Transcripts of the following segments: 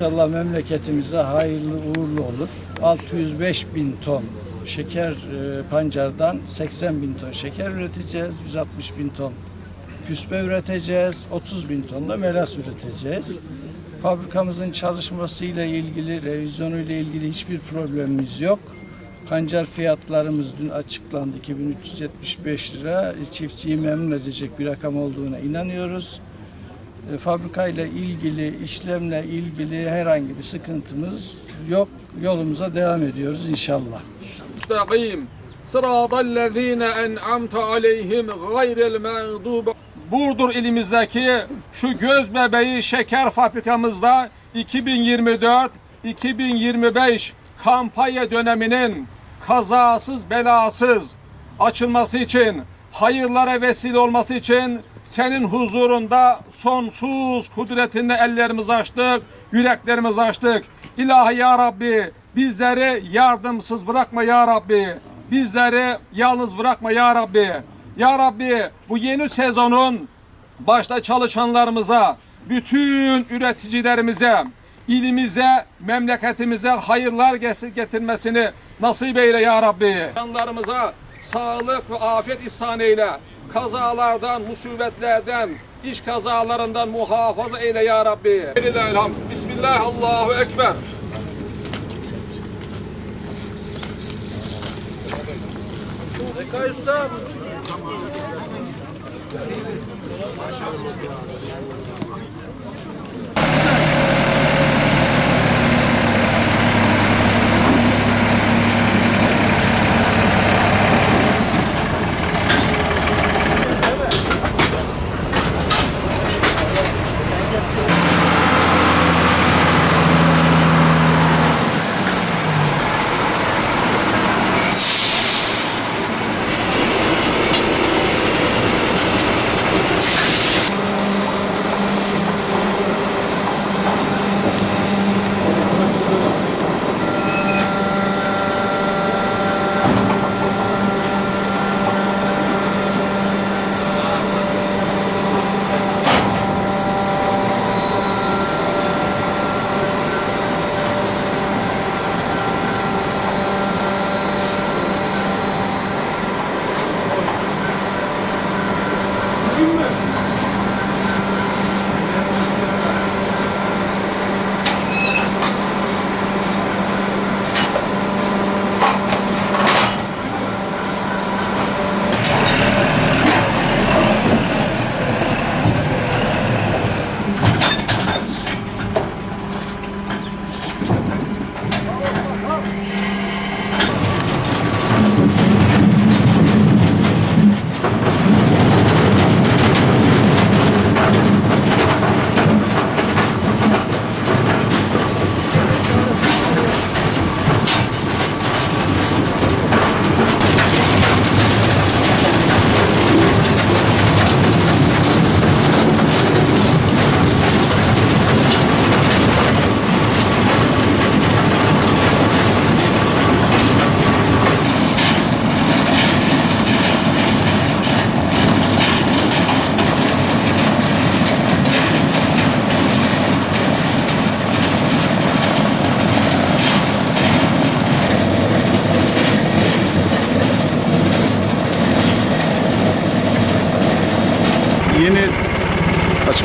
İnşallah memleketimize hayırlı uğurlu olur. 605 bin ton şeker e, pancardan 80 bin ton şeker üreteceğiz. 160 bin ton küspe üreteceğiz. 30 bin ton da melas üreteceğiz. Fabrikamızın çalışmasıyla ilgili, revizyonuyla ilgili hiçbir problemimiz yok. Pancar fiyatlarımız dün açıklandı. 2375 lira. Çiftçiyi memnun edecek bir rakam olduğuna inanıyoruz. E, fabrikayla ilgili, işlemle ilgili herhangi bir sıkıntımız yok. Yolumuza devam ediyoruz inşallah. müstakim sıratallezine en'amte aleyhim gayril mağdub Burdur ilimizdeki şu göz bebeği şeker fabrikamızda 2024-2025 kampanya döneminin kazasız belasız açılması için hayırlara vesile olması için senin huzurunda sonsuz kudretinle ellerimizi açtık, yüreklerimizi açtık. İlahi ya Rabbi bizleri yardımsız bırakma ya Rabbi. Bizleri yalnız bırakma ya Rabbi. Ya Rabbi bu yeni sezonun başta çalışanlarımıza, bütün üreticilerimize, ilimize, memleketimize hayırlar getirmesini nasip eyle ya Rabbi. Canlarımıza sağlık ve afiyet ihsan eyle. Kazalardan, musibetlerden, iş kazalarından muhafaza eyle ya Rabbi. Elhamd. Bismillah, Allahu Ekber. Zeka Usta.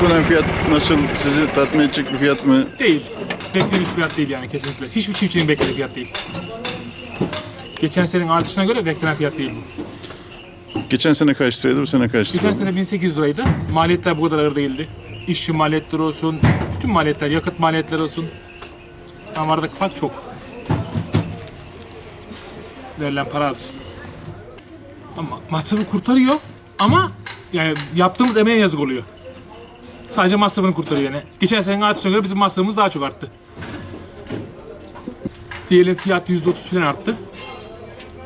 Açıklanan fiyat nasıl? Sizi tatmin edecek bir fiyat mı? Değil. Beklediğimiz fiyat değil yani kesinlikle. Hiçbir çiftçinin beklediği fiyat değil. Geçen senenin artışına göre beklenen fiyat değil bu. Geçen sene kaç liraydı, bu sene kaç Geçen lira? sene 1800 liraydı. Maliyetler bu kadar ağır değildi. İşçi maliyetleri olsun, bütün maliyetler, yakıt maliyetleri olsun. Ama aradaki fark çok. Verilen para az. Ama masrafı kurtarıyor ama yani yaptığımız emeğe yazık oluyor. Sadece masrafını kurtarıyor yani. Geçen senenin artışına göre bizim masrafımız daha çok arttı. Diyelim fiyat %30 falan arttı.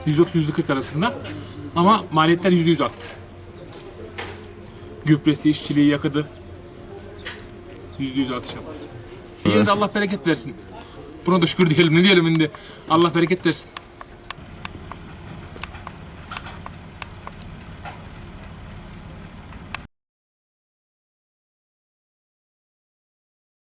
%30-%40 arasında. Ama maliyetler %100 arttı. Gübresi, işçiliği, yakıdı. %100 artış yaptı. Yine de Allah bereket versin. Buna da şükür diyelim. Ne diyelim şimdi? Allah bereket versin.